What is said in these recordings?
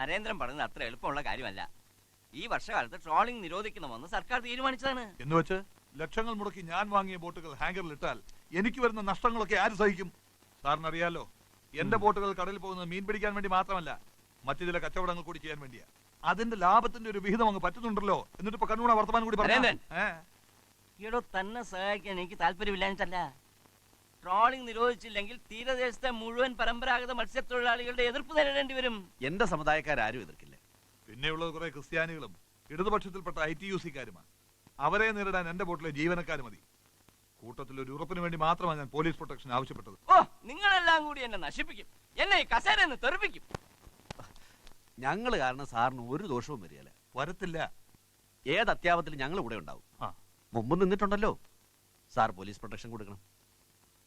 നരേന്ദ്രൻ പറഞ്ഞത് അത്ര എളുപ്പമുള്ള കാര്യമല്ല. ഈ വർഷകാലത്ത് ട്രോളിംഗ് നിരോധിക്കണമെന്ന് സർക്കാർ തീരുമാനിച്ചതാണ്. എന്ന് വെച്ച് ലക്ഷങ്ങൾ മുടക്കി ഞാൻ വാങ്ങിയ ബോട്ടുകൾ ഹാങ്കറിൽ ഇട്ടാൽ എനിക്ക് വരുന്ന നഷ്ടങ്ങളൊക്കെ ആര് സഹിക്കും? സാറിനറിയാലോ എന്റെ ബോട്ടുകൾ കടലിൽ പോകുന്നത് മീൻ പിടിക്കാൻ വേണ്ടി മാത്രമല്ല മറ്റു ചില കച്ചവടങ്ങൾ കൂടി ചെയ്യാൻ വേണ്ടിയാ. അതിന്റെ ലാഭത്തിന്റെ ഒരു വിഹിതം അങ്ങ് പറ്റുന്നുണ്ടല്ലോ എന്നിട്ട് ഇപ്പൊ കണ്ണൂണ വർത്തമാനം കൂടി പറഞ്ഞു. തന്നെ സഹായിക്കാൻ എനിക്ക് താല്പര്യമില്ലാഞ്ഞിട്ടല്ല. ട്രോളിംഗ് നിരോധിച്ചില്ലെങ്കിൽ തീരദേശത്തെ മുഴുവൻ പരമ്പരാഗത മത്സ്യത്തൊഴിലാളികളുടെ എതിർപ്പ് നേരിടേണ്ടി വരും. എന്റെ സമുദായക്കാരും എതിർക്കില്ല. പിന്നെയുള്ളത് കുറെ ക്രിസ്ത്യാനികളും ഇടതുപക്ഷത്തിൽപ്പെട്ട ഐ ടി യു സിക്കാരുമാണ് അവരെ നേരിടാൻ എന്റെ ബോട്ടിലെ ജീവനക്കാർ മതി. കൂട്ടത്തിൽ ഒരു ഉറപ്പിന് വേണ്ടി മാത്രമാണ് ഞാൻ പോലീസ് പ്രൊട്ടക്ഷൻ ആവശ്യപ്പെട്ടത്. ഓ നിങ്ങളെല്ലാം കൂടി എന്നെ നശിപ്പിക്കും. എന്നെ ഈ കസേരന്ന് തെറിപ്പിക്കും. ഞങ്ങൾ കാരണം സാറിന് ഒരു ദോഷവും വരികയില്ല. വരത്തില്ല. ഏത് അത്യാപത്തിലും ഞങ്ങൾ ഇവിടെ ഉണ്ടാവും. മുമ്പ് നിന്നിട്ടുണ്ടല്ലോ. സാർ പോലീസ് പ്രൊട്ടക്ഷൻ കൊടുക്കണം.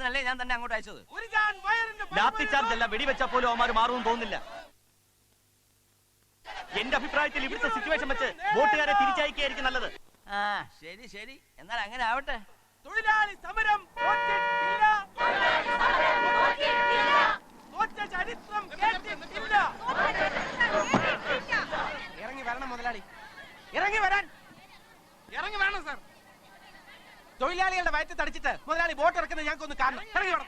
അതിനല്ലേ ഞാൻ തന്നെ അങ്ങോട്ട് അയച്ചത്? ലാത്തി ചാർജ് അല്ല വെടിവെച്ചാൽ പോലും അവന്മാർ മാറുമെന്ന് തോന്നുന്നില്ല. എന്റെ അഭിപ്രായത്തിൽ ഇവിടുത്തെ സിറ്റുവേഷൻ വെച്ച് വോട്ടുകാരെ തിരിച്ചയക്കുകയായിരിക്കും നല്ലത്. ആ ശരി ശരി. എന്നാൽ അങ്ങനെ ആവട്ടെ. തൊഴിലാളി സമരം തോറ്റിട്ടില്ല തോറ്റ ചരിത്രം കേട്ടിട്ടില്ല ഇറങ്ങി വരണം മുതലാളി ഇറങ്ങി വരാൻ ഇറങ്ങി വരണം സാർ തൊഴിലാളികളുടെ വയറ്റ് തടിച്ചിട്ട് മുതലാളി ബോട്ട് ഇറക്കുന്നത് ഞങ്ങൾക്ക് ഒന്ന് കാണണം. ഇറങ്ങി വേണം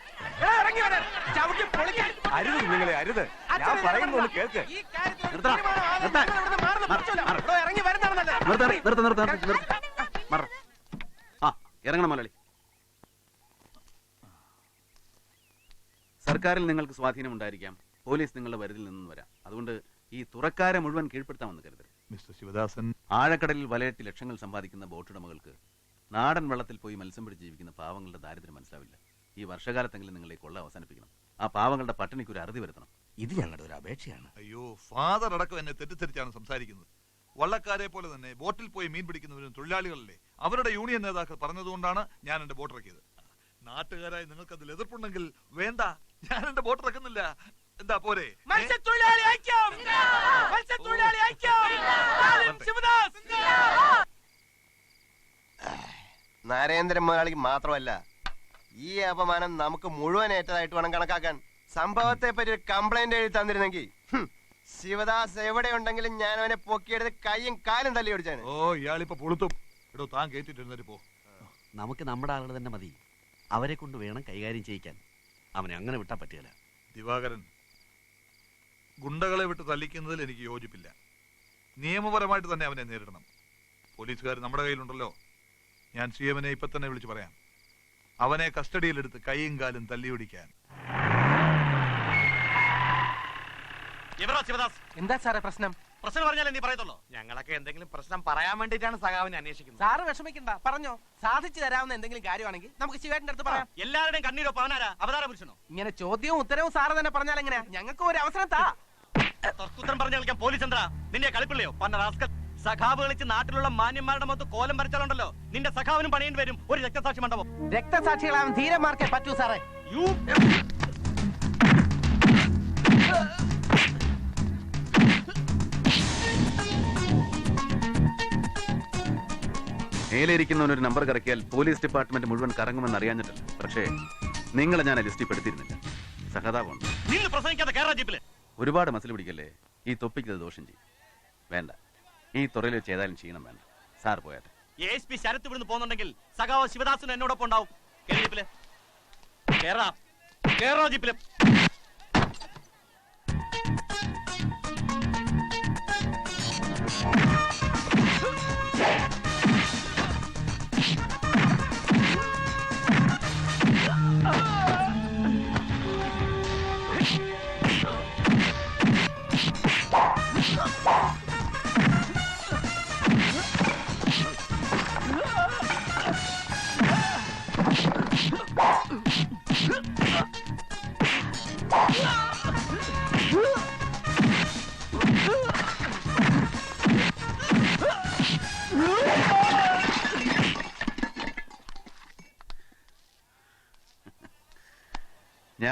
ഇറങ്ങി വരാൻ ചവിട്ടി പൊളിക്കാൻ. അരുത് നിങ്ങളെ അരുത്. ഞാൻ പറയുന്നത്. കേൾക്ക്. ഈ കാര്യത്തിൽ ഇറങ്ങി വരുന്നതാണല്ലോ നല്ലത്. നിർത്ത നിർത്ത നിർത്ത നിർത്ത. ആ ഇറങ്ങണം മുതലാളി. സർക്കാരിൽ നിങ്ങൾക്ക് സ്വാധീനം ഉണ്ടായിരിക്കാം. പോലീസ് നിങ്ങളുടെ വരുതിൽ നിന്നും വരാം. അതുകൊണ്ട് ഈ തുറക്കാരെ മുഴുവൻ കീഴ്പ്പെടുത്താമെന്ന് കരുതരുത്. മിസ്റ്റർ ശിവദാസൻ. ആഴക്കടലിൽ വലയിട്ട് ലക്ഷങ്ങൾ സമ്പാദിക്കുന്ന ബോട്ടുടമകൾക്ക് നാടൻ വെള്ളത്തിൽ പോയി മത്സ്യം പിടിച്ച് ജീവിക്കുന്ന പാവങ്ങളുടെ ദാരിദ്ര്യം മനസ്സിലാവില്ല. ഈ വർഷകാലത്തെങ്കിലും നിങ്ങൾ ഈ കൊള്ള അവസാനിപ്പിക്കണം. ആ പാവങ്ങളുടെ പട്ടിണിക്ക് ഒരു അറുതി വരുത്തണം. ഇത് ഞങ്ങളുടെ ഒരു അപേക്ഷയാണ്. അയ്യോ ഫാദർ അടക്കം എന്നെ തെറ്റിദ്ധരിച്ചാണ് സംസാരിക്കുന്നത്. വള്ളക്കാരെ പോലെ തന്നെ ബോട്ടിൽ പോയി മീൻ പിടിക്കുന്നവരും തൊഴിലാളികളല്ലേ? അവരുടെ യൂണിയൻ നേതാക്കൾ പറഞ്ഞതുകൊണ്ടാണ് ഞാൻ എന്റെ ബോട്ട് ഇറക്കിയത്. നാട്ടുകാരായി നിങ്ങൾക്ക് അതിൽ എതിർപ്പുണ്ടെങ്കിൽ വേണ്ട ഞാൻ എന്റെ ബോട്ട് ഇറക്കുന്നില്ല. എന്താ പോരെ? മത്സ്യത്തൊഴിലാളി ഐക്യം! മത്സ്യത്തൊഴിലാളി ഐക്യം! ശിവദാസ്! നരേന്ദ്രൻ മുതലാളിക്ക് മാത്രമല്ല ഈ അപമാനം നമുക്ക് മുഴുവൻ ഏറ്റതായിട്ട് വേണം കണക്കാക്കാൻ. സംഭവത്തെ പറ്റി ഒരു കംപ്ലൈന്റ് എഴുതി തന്നിരുന്നെങ്കിൽ ശിവദാസ് എവിടെ ഉണ്ടെങ്കിലും ഞാൻ അവനെ പൊക്കിയെടുത്ത് കൈയും കാലും തല്ലി ഓടിച്ചാണ് ഓ ഇയാളിപ്പോ പൊളുത്തും. എടോ താൻ കേട്ടിട്ടിരുന്നിട്ട് പോ. നമുക്ക് നമ്മുടെ ആളുകൾ തന്നെ മതി. അവരെ കൊണ്ട് വേണം കൈകാര്യം ചെയ്യിക്കാൻ. അവനെ അങ്ങനെ വിട്ടാൻ പറ്റില്ല. ദിവാകരൻ ഗുണ്ടകളെ വിട്ട് തല്ലിക്കുന്നതിൽ എനിക്ക് യോജിപ്പില്ല. നിയമപരമായിട്ട് തന്നെ അവനെ നേരിടണം. പോലീസുകാർ നമ്മുടെ കയ്യിലുണ്ടല്ലോ. ഞാൻ സി എമ്മിനെ ഇപ്പൊ തന്നെ വിളിച്ചു പറയാം. അവനെ കസ്റ്റഡിയിലെടുത്ത് കൈയും കാലും തല്ലിയൊടിക്കാൻ ശിവദാസ്? എന്താ സാറേ പ്രശ്നം? പ്രശ്നം പറഞ്ഞാലേ നീ പറയത്തുള്ളൂ. ഞങ്ങളൊക്കെ എന്തെങ്കിലും പ്രശ്നം പറയാൻ വേണ്ടിയിട്ടാണ് സഖാവിനെ അന്വേഷിക്കുന്നത്. സാറ് വിഷമിക്കണ്ട. പറഞ്ഞോ. സാധിച്ചു തരാവുന്ന എന്തെങ്കിലും കാര്യമാണെങ്കിൽ നമുക്ക് ശിവേട്ടന്റെ അടുത്ത് പറയാം. എല്ലാവരുടെയും കണ്ണീരോ പവനാരാ അവതാര പുരുഷനോ? ഇങ്ങനെ ചോദ്യവും ഉത്തരവും സാറ് തന്നെ പറഞ്ഞാൽ എങ്ങനെയാ? ഞങ്ങൾക്ക് ഒരു അവസരം താ. തർക്കുത്തരം പറഞ്ഞു കളിക്കാൻ പോലീസ് എന്താ നിന്റെ കളിപ്പിള്ളയോ? പറഞ്ഞ റാസ്കൽ സഖാവ് കളിച്ച് നാട്ടിലുള്ള മാന്യന്മാരുടെ മൊത്തം കോലം വരച്ചാലുണ്ടല്ലോ നിന്റെ സഖാവിനും പണിയേണ്ടി വരും. ഒരു രക്തസാക്ഷി മണ്ഡപം. രക്തസാക്ഷികളാവാൻ ധീരന്മാർക്കേ പറ്റൂ സാറേ. യു നമ്പർ കറക്കിയാൽ പോലീസ് ഡിപ്പാർട്ട്മെന്റ് മുഴുവൻ കറങ്ങുമെന്ന് അറിയാഞ്ഞിട്ടില്ല. പക്ഷേ നിങ്ങളെ ഞാൻ ലിസ്റ്റിൽ പെടുത്തിയിരുന്നില്ല. സഹതാപമുണ്ട്. ഒരുപാട് മസിൽ പിടിക്കല്ലേ? ഈ തൊപ്പിക്കത് ദോഷം ചെയ്യും. വേണ്ട. ഈ തുറയിൽ വെച്ച് ഏതായാലും ചെയ്യണം വേണ്ട സാർ പോയാട്ടെ. എസ് പി ശരത്ത് ഇവിടുന്ന് പോകുന്നുണ്ടെങ്കിൽ സഖാവ് ശിവദാസിന് എന്നോടൊപ്പം ഉണ്ടാവും കേരള ജീപ്പിൽ. കേരള കേരള ജീപ്പിൽ.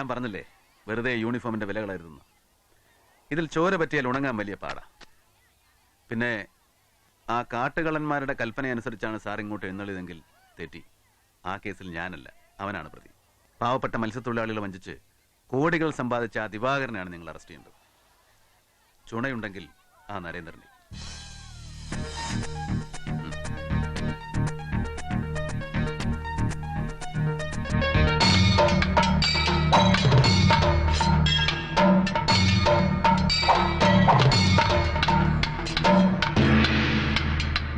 ഞാൻ പറഞ്ഞില്ലേ വെറുതെ യൂണിഫോമിന്റെ വിലകളായിരുന്നു ഇതിൽ ചോര പറ്റിയാൽ ഉണങ്ങാൻ വലിയ പാടാ. പിന്നെ ആ കാട്ടുകള്ളന്മാരുടെ കൽപ്പന അനുസരിച്ചാണ് സാർ ഇങ്ങോട്ട് എഴുന്നള്ളിയതെങ്കിൽ തെറ്റി. ആ കേസിൽ ഞാനല്ല അവനാണ് പ്രതി. പാവപ്പെട്ട മത്സ്യത്തൊഴിലാളികളെ വഞ്ചിച്ച് കോടികൾ സമ്പാദിച്ച ആ ദിവാകരനാണ് നിങ്ങൾ അറസ്റ്റ് ചെയ്യേണ്ടത്. ചുണയുണ്ടെങ്കിൽ ആ നരേന്ദ്രനെ.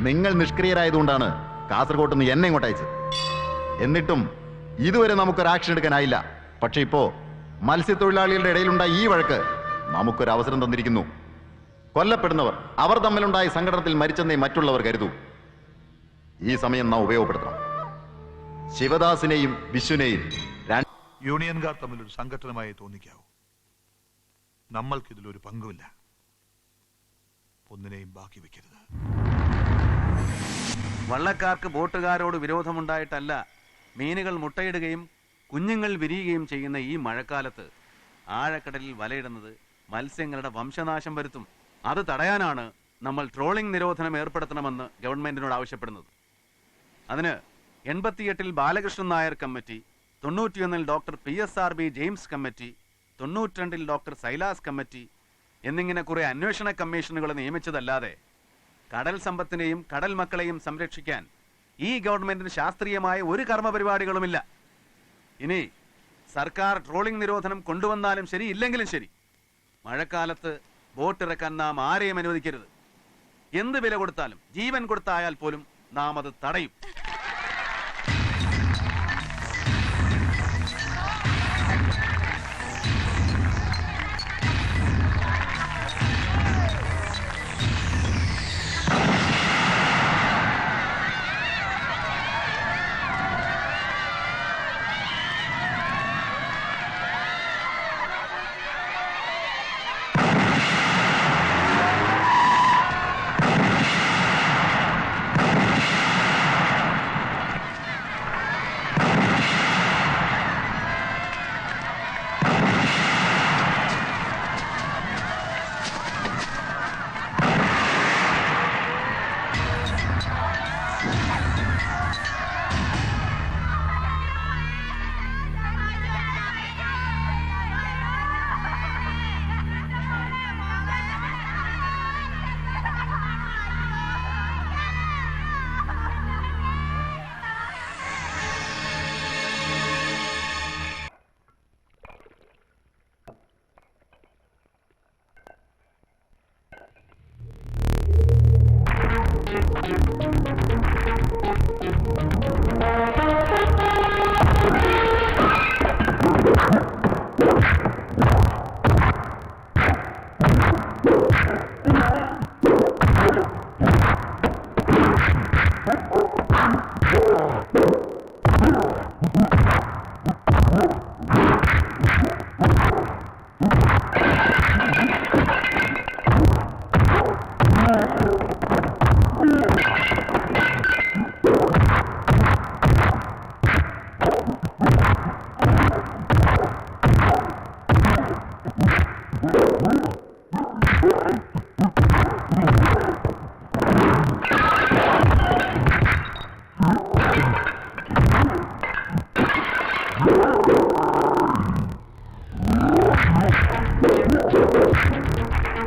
നിങ്ങൾ നിഷ്ക്രിയരായതുകൊണ്ടാണ് കാസർഗോട്ട് നിന്ന് എന്നെ ഇങ്ങോട്ട് അയച്ചത്. എന്നിട്ടും ഇതുവരെ നമുക്കൊരു ആക്ഷൻ എടുക്കാനായില്ല. പക്ഷെ ഇപ്പോ മത്സ്യത്തൊഴിലാളികളുടെ ഇടയിലുണ്ടായ ഈ വഴക്ക് നമുക്കൊരു അവസരം തന്നിരിക്കുന്നു. കൊല്ലപ്പെടുന്നവർ അവർ തമ്മിലുണ്ടായ സംഘടനത്തിൽ മരിച്ചെന്നേ മറ്റുള്ളവർ കരുതൂ. ഈ സമയം നാം ഉപയോഗപ്പെടുത്തണം. ശിവദാസിനെയും വിശ്വനെയും യൂണിയൻകാർ തമ്മിൽ ഒരു സംഘടനമായി തോന്നിക്കാവൂ. നമ്മൾക്കിതിലൊരു പങ്കുമില്ല. ഒന്നിനെയും ബാക്കി വെക്കരുത്. വള്ളക്കാർക്ക് ബോട്ടുകാരോട് വിരോധമുണ്ടായിട്ടല്ല. മീനുകൾ മുട്ടയിടുകയും കുഞ്ഞുങ്ങൾ വിരിയുകയും ചെയ്യുന്ന ഈ മഴക്കാലത്ത് ആഴക്കടലിൽ വലയിടുന്നത് മത്സ്യങ്ങളുടെ വംശനാശം വരുത്തും. അത് തടയാനാണ് നമ്മൾ ട്രോളിംഗ് നിരോധനം ഏർപ്പെടുത്തണമെന്ന് ഗവൺമെന്റിനോട് ആവശ്യപ്പെടുന്നത്. അതിന് എൺപത്തിയെട്ടിൽ Balakrishnan Nair committee തൊണ്ണൂറ്റിയൊന്നിൽ doctor P S R B James committee തൊണ്ണൂറ്റിരണ്ടിൽ doctor Silas committee എന്നിങ്ങനെ കുറേ അന്വേഷണ കമ്മീഷനുകൾ നിയമിച്ചതല്ലാതെ കടൽ സമ്പത്തിനെയും കടൽ മക്കളെയും സംരക്ഷിക്കാൻ ഈ ഗവൺമെന്റിന് ശാസ്ത്രീയമായ ഒരു കർമ്മ പരിപാടികളുമില്ല ഇനി സർക്കാർ ട്രോളിംഗ് നിരോധനം കൊണ്ടുവന്നാലും ശരി ഇല്ലെങ്കിലും ശരി. മഴക്കാലത്ത് ബോട്ട് ഇറക്കാൻ നാം ആരെയും അനുവദിക്കരുത്. എന്ത് വില കൊടുത്താലും ജീവൻ കൊടുത്തായാൽ പോലും നാം അത് തടയും.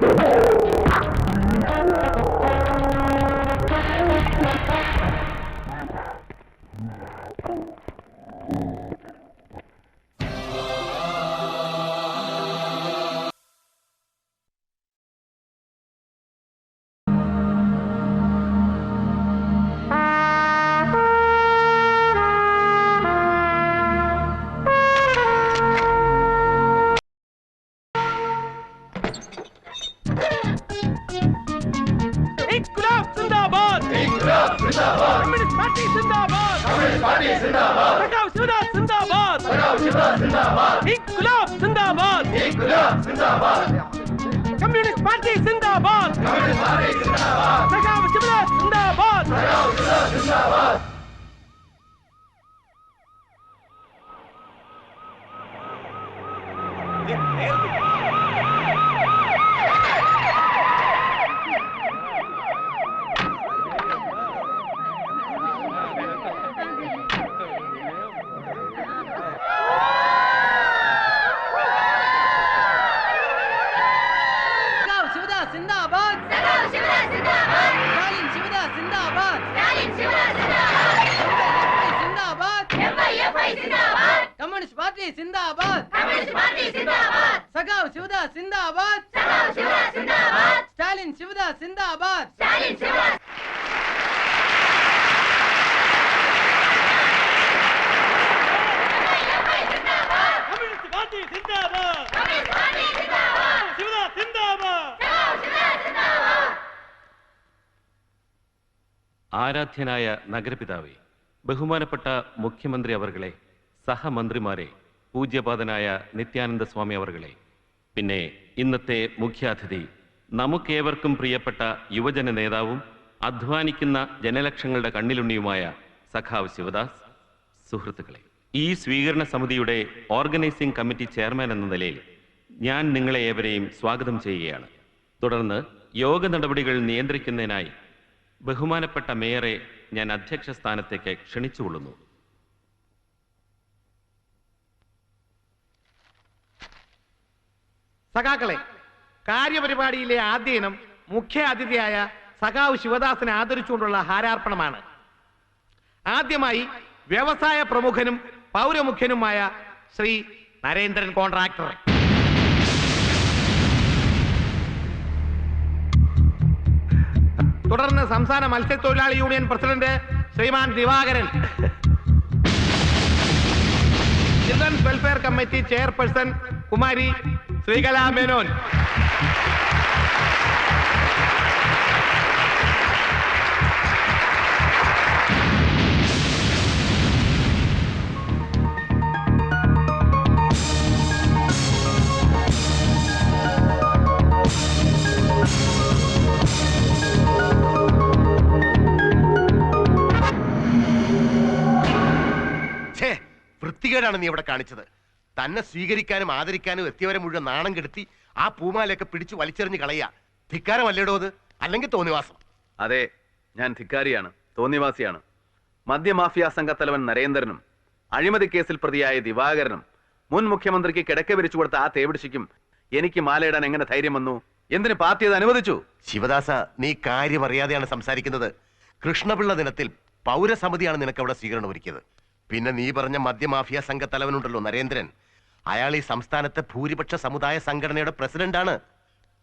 Oh! ഇൻക്ലാബ് സിന്ദാബാദ് കമ്മ്യൂണിസ്റ്റ് പാർട്ടി സിന്ദാബാദ് കമ്മ്യൂണിസ്റ്റ് പാർട്ടി സിന്ദാബാദ് സഖാവ് ശിവദാസ് സിന്ദാബാദ് സഖാവ് ശിവദാസ് സിന്ദാബാദ് ഇൻക്ലാബ് സിന്ദാബാദ് ഇൻക്ലാബ് സിന്ദാബാദ് കമ്മ്യൂണിസ്റ്റ് പാർട്ടി സിന്ദാബാദ് കമ്മ്യൂണിസ്റ്റ് പാർട്ടി സിന്ദാബാദ് സഖാവ് ശിവദാസ് സിന്ദാബാദ് സഖാവ് ശിവദാസ് കമ്മ്യൂണിസ്റ്റ് പാർട്ടി സിന്ദാബാദ് സഖാവ് ശിവദാസ് സിന്ദാബാദ് സ്റ്റാലിൻ ശിവദാസ് സിന്ദാബാദ് ആരാധ്യനായ നഗരപിതാവേ ബഹുമാനപ്പെട്ട മുഖ്യമന്ത്രി അവർകളെ സഹമന്ത്രിമാരെ പൂജ്യപാതനായ നിത്യാനന്ദ സ്വാമി അവർകളെ. പിന്നെ ഇന്നത്തെ മുഖ്യാതിഥി നമുക്കേവർക്കും പ്രിയപ്പെട്ട യുവജന നേതാവും അധ്വാനിക്കുന്ന ജനലക്ഷങ്ങളുടെ കണ്ണിലുണ്ണിയുമായ സഖാവ് ശിവദാസ്. സുഹൃത്തുക്കളെ ഈ സ്വീകരണ സമിതിയുടെ ഓർഗനൈസിംഗ് കമ്മിറ്റി ചെയർമാൻ എന്ന നിലയിൽ ഞാൻ നിങ്ങളെ ഏവരെയും സ്വാഗതം ചെയ്യുകയാണ്. തുടർന്ന് യോഗ നടപടികൾ നിയന്ത്രിക്കുന്നതിനായി ബഹുമാനപ്പെട്ട മേയറെ ഞാൻ അധ്യക്ഷ സ്ഥാനത്തേക്ക് ക്ഷണിച്ചുകൊള്ളുന്നു. സഖാക്കളെ കാര്യപരിപാടിയിലെ ആദ്യ ഇനം മുഖ്യ അതിഥിയായ സഖാവ് ശിവദാസിനെ ആദരിച്ചുകൊണ്ടുള്ള ഹാരാർപ്പണമാണ്. ആദ്യമായി വ്യവസായ പ്രമുഖനും പൗരമുഖ്യനുമായ ശ്രീ നരേന്ദ്രൻ കോൺട്രാക്ടർ. തുടർന്ന് സംസ്ഥാന മത്സ്യത്തൊഴിലാളി യൂണിയൻ പ്രസിഡന്റ് ശ്രീമാൻ Divakaran. Children's welfare committee chairperson Kumari Sreekala Menon വൃത്തികേടാണ് നീ ഇവിടെ കാണിച്ചത്. തന്നെ സ്വീകരിക്കാനും ആദരിക്കാനും എത്തിയവരെ മുഴുവൻ നാണം കെടുത്തി ആ പൂമാലയൊക്കെ പിടിച്ചു വലിച്ചെറിഞ്ഞ് കളയുക. ധിക്കാരമല്ലേടോ അത്? അല്ലെങ്കിൽ തോന്നിവാസം. അതെ ഞാൻ ധിക്കാരിയാണ് തോന്നിവാസിയാണ്. മദ്യമാഫിയ സംഘത്തലവൻ നരേന്ദ്രനും അഴിമതി കേസിൽ പ്രതിയായ ദിവാകരനും മുൻ മുഖ്യമന്ത്രിക്ക് കിടക്ക വിരിച്ചു കൊടുത്ത ആ തേവിടിശിക്കും എനിക്ക് മാലയിടാൻ എങ്ങനെ ധൈര്യം വന്നു? എന്തിന് പാർട്ടി അത് അനുവദിച്ചു? ശിവദാസ നീ കാര്യം അറിയാതെയാണ് സംസാരിക്കുന്നത്. കൃഷ്ണപിള്ള ദിനത്തിൽ പൗരസമിതിയാണ് നിനക്ക് അവിടെ സ്വീകരണം ഒരുക്കിയത് പിന്നെ നീ പറഞ്ഞ മദ്യമാഫിയ സംഘത്തലവനുണ്ടല്ലോ നരേന്ദ്രൻ. അയാൾ ഈ സംസ്ഥാനത്തെ ഭൂരിപക്ഷ സമുദായ സംഘടനയുടെ പ്രസിഡന്റാണ്.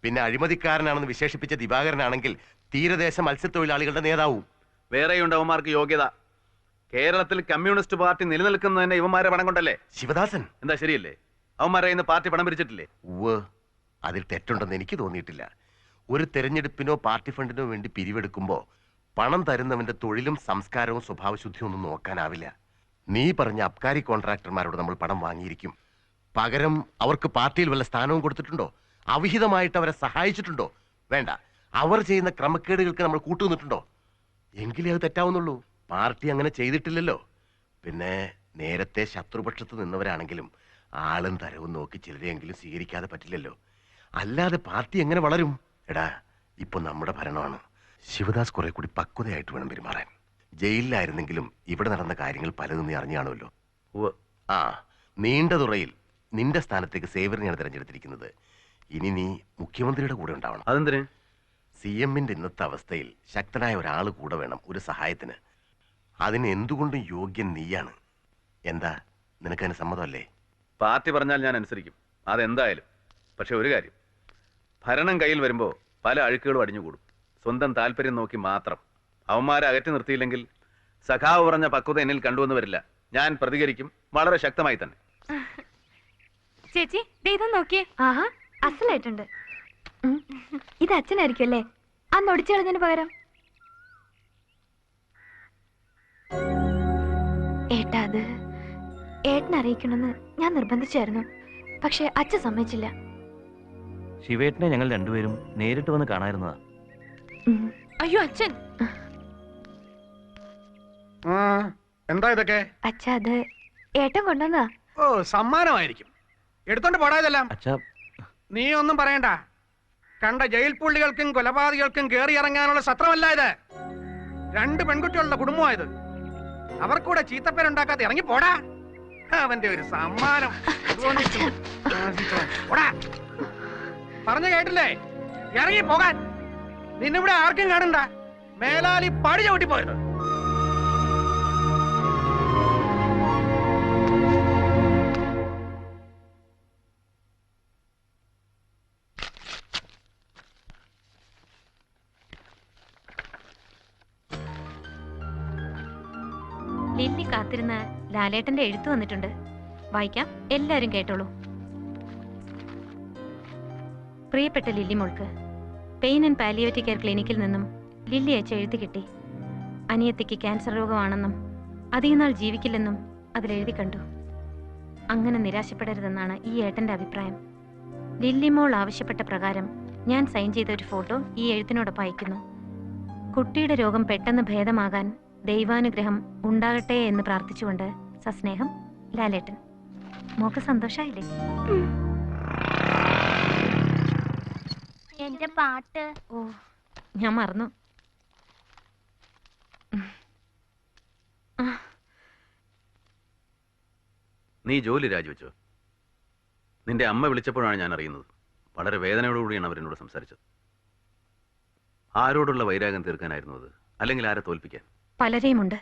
പിന്നെ അഴിമതിക്കാരനാണെന്ന് വിശേഷിപ്പിച്ച ദിവാകരനാണെങ്കിൽ തീരദേശ മത്സ്യത്തൊഴിലാളികളുടെ നേതാവും. വേറെയുണ്ട് അവന്മാർക്ക് യോഗ്യത. കേരളത്തിൽ കമ്മ്യൂണിസ്റ്റ് പാർട്ടി നിലനിൽക്കുന്നതിനെ ഇവന്മാരെ പണം കൊണ്ടല്ലേ? ശിവദാസൻ. എന്താ ശരിയല്ലേ? അവന്മാരെ ഇന്ന് പാർട്ടി പണം പിരിച്ചിട്ടില്ലേ? ഉവ് അതിൽ തെറ്റുണ്ടെന്ന് എനിക്ക് തോന്നിയിട്ടില്ല. ഒരു തെരഞ്ഞെടുപ്പിനോ പാർട്ടി ഫണ്ടിനോ വേണ്ടി പിരിവെടുക്കുമ്പോൾ പണം തരുന്നവന്റെ തൊഴിലും സംസ്കാരവും സ്വഭാവശുദ്ധിയും ഒന്നും നോക്കാനാവില്ല. നീ പറഞ്ഞ അബ്കാരി കോൺട്രാക്ടർമാരോട് നമ്മൾ പണം വാങ്ങിയിരിക്കും. പകരം അവർക്ക് പാർട്ടിയിൽ വല്ല സ്ഥാനവും കൊടുത്തിട്ടുണ്ടോ? അവിഹിതമായിട്ട് അവരെ സഹായിച്ചിട്ടുണ്ടോ? വേണ്ട. അവർ ചെയ്യുന്ന ക്രമക്കേടുകൾക്ക് നമ്മൾ കൂട്ടുനിന്നിട്ടുണ്ടോ? എങ്കിലേ അത് തെറ്റാവുന്നുള്ളൂ. പാർട്ടി അങ്ങനെ ചെയ്തിട്ടില്ലല്ലോ. പിന്നെ നേരത്തെ ശത്രുപക്ഷത്ത് നിന്നവരാണെങ്കിലും ആളും തരവും നോക്കി ചിലരെയെങ്കിലും സ്വീകരിക്കാതെ പറ്റില്ലല്ലോ. അല്ലാതെ പാർട്ടി എങ്ങനെ വളരും? എടാ ഇപ്പൊ നമ്മുടെ ഭരണമാണ്. ശിവദാസ് കുറെ കൂടി പക്വതയായിട്ട് വേണം പെരുമാറാൻ. ജയിലിലായിരുന്നെങ്കിലും ഇവിടെ നടന്ന കാര്യങ്ങൾ പലതും നീ അറിഞ്ഞാണല്ലോ ആ നീണ്ട തുറയിൽ നിന്റെ സ്ഥാനത്തേക്ക് സേവറിനെയാണ് തിരഞ്ഞെടുത്തിരിക്കുന്നത്. ഇനി നീ മുഖ്യമന്ത്രിയുടെ കൂടെ ഉണ്ടാവണം. അതെന്തിന്? സി എമ്മിന്റെ ഇന്നത്തെ അവസ്ഥയിൽ ശക്തനായ ഒരാൾ കൂടെ വേണം ഒരു സഹായത്തിന്. അതിന് എന്തുകൊണ്ടും യോഗ്യൻ നീയാണ്. എന്താ? നിനക്കതിന് സമ്മതമല്ലേ? പാർട്ടി പറഞ്ഞാൽ ഞാൻ അനുസരിക്കും. അതെന്തായാലും. പക്ഷെ ഒരു കാര്യം. ഭരണം കയ്യിൽ വരുമ്പോൾ പല അഴുക്കുകളും അടിഞ്ഞുകൂടും. സ്വന്തം താല്പര്യം നോക്കി മാത്രം. അവന്മാരെ അകറ്റി നിർത്തിയില്ലെങ്കിൽ സഖാവ് പറഞ്ഞ പക്വത എന്നിൽ കണ്ടുവന്ന് വരില്ല. ഞാൻ പ്രതികരിക്കും. വളരെ ശക്തമായി തന്നെ. ചേച്ചി ഇതൊന്ന് നോക്കിയേ. ആഹാ അസലായിട്ടുണ്ട്. ഇത് അച്ഛനായിരിക്കും അല്ലേ? അന്ന് ഒടിച്ചു കളഞ്ഞതിന് പകരം. ഏട്ടാ അത് ഏട്ടനെ അറിയിക്കണമെന്ന് ഞാൻ നിർബന്ധിച്ചായിരുന്നു. പക്ഷെ അച്ഛൻ സമ്മതിച്ചില്ല. ശിവേട്ടനെ ഞങ്ങൾ രണ്ടുപേരും നേരിട്ട് വന്ന് കാണായിരുന്നതാ. അയ്യോ അച്ഛൻ. എന്താ ഇതൊക്കെ? അച്ഛ അത് ഏട്ടൻ കൊണ്ടുവന്നാ ഓ സമ്മാനമായിരിക്കും. എടുത്തോണ്ട് പോടാ ഇതെല്ലാം. അച്ഛാ. നീ ഒന്നും പറയണ്ട. കണ്ട ജയിൽ പുള്ളികൾക്കും കൊലപാതകൾക്കും കേറി ഇറങ്ങാനുള്ള സത്രമല്ല ഇത്. രണ്ട് പെൺകുട്ടികളുടെ കുടുംബമായത് അവർക്കൂടെ ചീത്തപ്പേരുണ്ടാക്കാതെ ഇറങ്ങി പോടാ. അവന്റെ ഒരു സമ്മാനം. പറഞ്ഞു കേട്ടില്ലേ? ഇറങ്ങി പോകാൻ. നിന്നിവിടെ ആർക്കും കാണണ്ട. മേലാലി പടി ചവിട്ടി പോയത് കാത്തിരുന്ന ലാലേട്ടന്റെ എഴുത്ത് വന്നിട്ടുണ്ട്. വായിക്കാം. എല്ലാരും കേട്ടോളൂ. പ്രിയപ്പെട്ട ലില്ലി മോൾക്ക് പെയിൻ ആൻഡ് പാലിയോറ്റിക് കെയർ ക്ലിനിക്കിൽ നിന്നും ലില്ലി അയച്ച എഴുതി കിട്ടി. അനിയത്തിക്ക് ക്യാൻസർ രോഗമാണെന്നും അധികനാൾ ജീവിക്കില്ലെന്നും അതിലെഴുതി കണ്ടു. അങ്ങനെ നിരാശപ്പെടരുതെന്നാണ് ഈ ഏട്ടന്റെ അഭിപ്രായം. ലില്ലി മോൾ ആവശ്യപ്പെട്ട പ്രകാരം ഞാൻ സൈൻ ചെയ്ത ഒരു ഫോട്ടോ ഈ എഴുത്തിനോടൊപ്പം അയക്കുന്നു. കുട്ടിയുടെ രോഗം പെട്ടെന്ന് ഭേദമാകാൻ ദൈവാനുഗ്രഹം ഉണ്ടാകട്ടെ എന്ന് പ്രാർത്ഥിച്ചുകൊണ്ട് സസ്നേഹം ലാലേട്ടൻ. മോക്ക് സന്തോഷായില്ലേ? എന്റെ പാട്ട്. ഓ ഞാൻ മറന്നു. നീ ജോലി രാജിവെച്ചോ? നിന്റെ അമ്മ വിളിച്ചപ്പോഴാണ് ഞാൻ അറിയുന്നത്. വളരെ വേദനയോടുകൂടിയാണ് അവരെന്നോട് സംസാരിച്ചത്. ആരോടുള്ള വൈരാഗ്യം തീർക്കാനായിരുന്നു അത്. അല്ലെങ്കിൽ ആരെ തോൽപ്പിക്കാൻ? പലരെയുമുണ്ട്.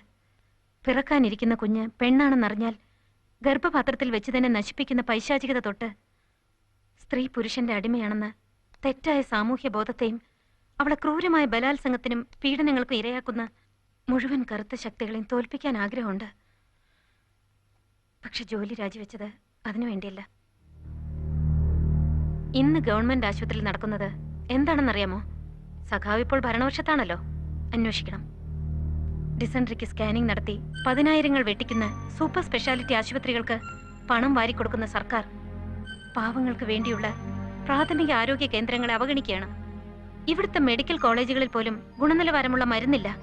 പിറക്കാനിരിക്കുന്ന കുഞ്ഞ് പെണ്ണാണെന്നറിഞ്ഞാൽ ഗർഭപാത്രത്തിൽ വെച്ച് തന്നെ നശിപ്പിക്കുന്ന പൈശാചികത തൊട്ട് സ്ത്രീ പുരുഷന്റെ അടിമയാണെന്ന് തെറ്റായ സാമൂഹ്യ ബോധത്തെയും അവളെ ക്രൂരമായ ബലാത്സംഗത്തിനും പീഡനങ്ങൾക്കും ഇരയാക്കുന്ന മുഴുവൻ കറുത്ത ശക്തികളെയും തോൽപ്പിക്കാൻ ആഗ്രഹമുണ്ട്. പക്ഷെ ജോലി രാജിവെച്ചത് അതിനു വേണ്ടിയല്ല. ഇന്ന് ഗവൺമെന്റ് ആശുപത്രിയിൽ നടക്കുന്നത് എന്താണെന്നറിയാമോ? സഖാവ് ഇപ്പോൾ ഭരണപക്ഷത്താണല്ലോ. അന്വേഷിക്കണം. ഡിസൻട്രിക്ക് സ്കാനിംഗ് നടത്തി പതിനായിരങ്ങൾ വെട്ടിക്കുന്ന സൂപ്പർ സ്പെഷ്യാലിറ്റി ആശുപത്രികൾക്ക് പണം വാരിക്കൊടുക്കുന്ന സർക്കാർ പാവങ്ങൾക്ക് വേണ്ടിയുള്ള പ്രാഥമിക ആരോഗ്യ കേന്ദ്രങ്ങളെ അവഗണിക്കുകയാണ്. ഇവിടുത്തെ മെഡിക്കൽ കോളേജുകളിൽ പോലും ഗുണനിലവാരമുള്ള മരുന്നില്ല.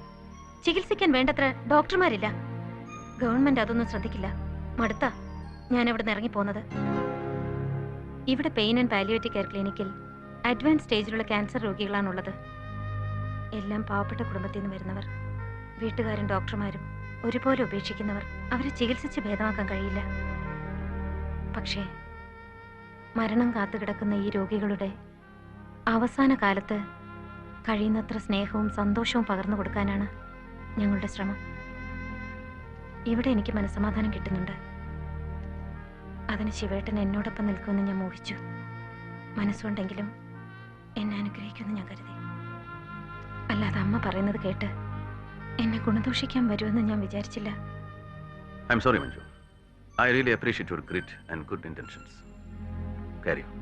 ചികിത്സിക്കാൻ വേണ്ടത്ര ഡോക്ടർമാരില്ല. ഗവൺമെന്റ് അതൊന്നും ശ്രദ്ധിക്കില്ല. മടുത്ത ഞാൻ ഇവിടെ നിന്ന് ഇറങ്ങിപ്പോന്നത്. ഇവിടെ പെയിൻ ആൻഡ് പാലിയേറ്റീവ് കെയർ ക്ലിനിക്കിൽ അഡ്വാൻസ് സ്റ്റേജിലുള്ള ക്യാൻസർ രോഗികളാണുള്ളത്. എല്ലാം പാവപ്പെട്ട കുടുംബത്തിൽ നിന്ന് വരുന്നവർ. വീട്ടുകാരും ഡോക്ടർമാരും ഒരുപോലെ ഉപേക്ഷിക്കുന്നവർ അവരെ ചികിത്സിച്ച് ഭേദമാക്കാൻ കഴിയില്ല. പക്ഷേ മരണം കാത്തുകിടക്കുന്ന ഈ രോഗികളുടെ അവസാന കാലത്ത് കഴിയുന്നത്ര സ്നേഹവും സന്തോഷവും പകർന്നു കൊടുക്കാനാണ് ഞങ്ങളുടെ ശ്രമം. ഇവിടെ എനിക്ക് മനസ്സമാധാനം കിട്ടുന്നുണ്ട്. അതിന് ശിവേട്ടൻ എന്നോടൊപ്പം നിൽക്കുമെന്ന് ഞാൻ മോഹിച്ചു. മനസ്സുണ്ടെങ്കിലും എന്നെ അനുഗ്രഹിക്കുമെന്ന് ഞാൻ കരുതി. അല്ലാതെ അമ്മ പറയുന്നത് കേട്ട് എന്നെ ഗുണദോഷിക്കാൻ വരുമെന്ന് ഞാൻ വിചാരിച്ചില്ല. I'm sorry Manju I really appreciate your grit and good intentions കാര്യം